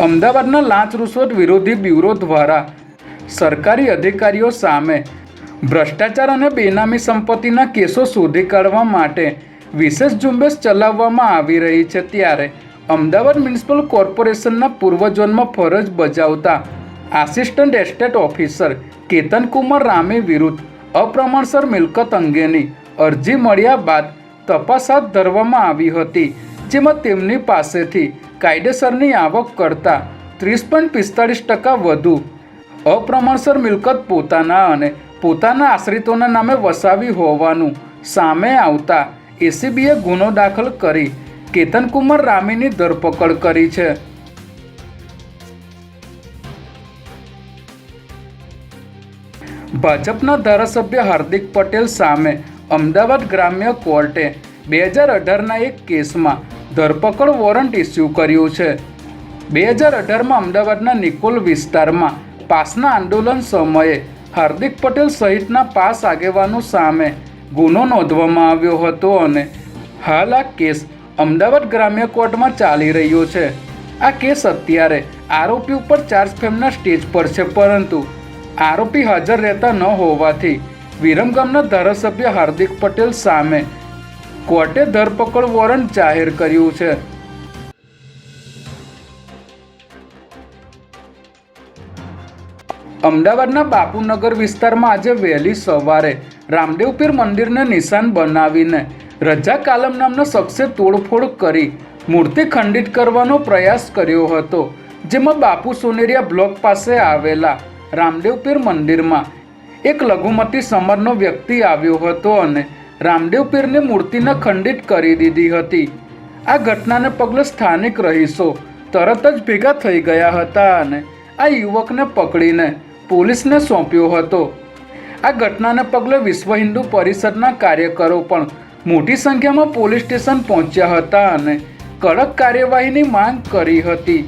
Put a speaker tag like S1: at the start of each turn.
S1: અમદાવાદના લાંચ રૂશ્વત વિરોધી બ્યુરો દ્વારા સરકારી અધિકારીઓ સામે ભ્રષ્ટાચાર અને બેનામી સંપત્તિના કેસો શોધી કાઢવા માટે વિશેષ ઝુંબેશ ચલાવવામાં આવી રહી છે ત્યારે અમદાવાદ મ્યુનિસિપલ કોર્પોરેશનના પૂર્વ ફરજ બજાવતા આસિસ્ટન્ટ એસ્ટેટ ઓફિસર કેતનકુમાર રામે વિરુદ્ધ અપ્રમાણસર મિલકત અંગેની અરજી મળ્યા બાદ તપાસ હાથ ધરવામાં આવી હતી, જેમાં તેમની પાસેથી કાયદેસરની આવક કરતાં ત્રીસ પોઈન્ટ પિસ્તાળીસ ટકા વધુ. અપ્રમાણસર મિલકત પોતાના અને પોતાના આશ્રિતોના નામે વસાવી હોવાનું સામે આવતા એસીબીએ ગુનો દાખલ કરી કેતનકુમાર રામીની ધરપકડ કરી છે. ભાજપના ધારાસભ્ય હાર્દિક પટેલ સામે અમદાવાદ ગ્રામ્ય કોર્ટે બે હજાર અઢારના એક કેસમાં ધરપકડ વોરંટ ઇસ્યુ કર્યું છે. બે હજાર અઢારમાં અમદાવાદના નિકોલ વિસ્તારમાં પાસના આંદોલન સમયે હાર્દિક પટેલ સહિતના પાસ આગેવાનો સામે ગુનો નોંધવામાં આવ્યો હતો અને હાલ આ કેસ અમદાવાદ ગ્રામ્ય કોર્ટમાં ચાલી રહ્યો છે. આ કેસ અત્યારે આરોપી ઉપર ચાર્જ ફેમના સ્ટેજ પર છે, પરંતુ આરોપી હાજર રહેતા ન હોવાથી વિરમગામના ધારાસભ્ય હાર્દિક પટેલ સામે કોર્ટે ધરપકડ વોરંટ જાહેર કર્યું છે. અમદાવાદના બાપુનગર વિસ્તારમાં આજે વહેલી સવારે રામદેવ પીર મંદિરને નિશાન બનાવીને રજા કાલમ નામના શખ્સે તોડફોડ કરી મૂર્તિ ખંડિત કરવાનો પ્રયાસ કર્યો હતો, જેમાં બાપુ સોનેરિયા બ્લોક પાસે આવેલા રામદેવ પીર મંદિરમાં એક લઘુમતી સમાજનો વ્યક્તિ આવ્યો હતો અને રામદેવ પીરની મૂર્તિને ખંડિત કરી દીધી હતી. આ ઘટનાને પગલે સ્થાનિક રહીશો તરત જ ભેગા થઈ ગયા હતા અને આ યુવકને પકડીને પોલીસને સોંપ્યો હતો. આ ઘટનાને પગલે વિશ્વ હિન્દુ પરિષદના કાર્યકરો પણ મોટી સંખ્યામાં પોલીસ સ્ટેશન પહોંચ્યા હતા અને કડક કાર્યવાહીની માંગ કરી હતી.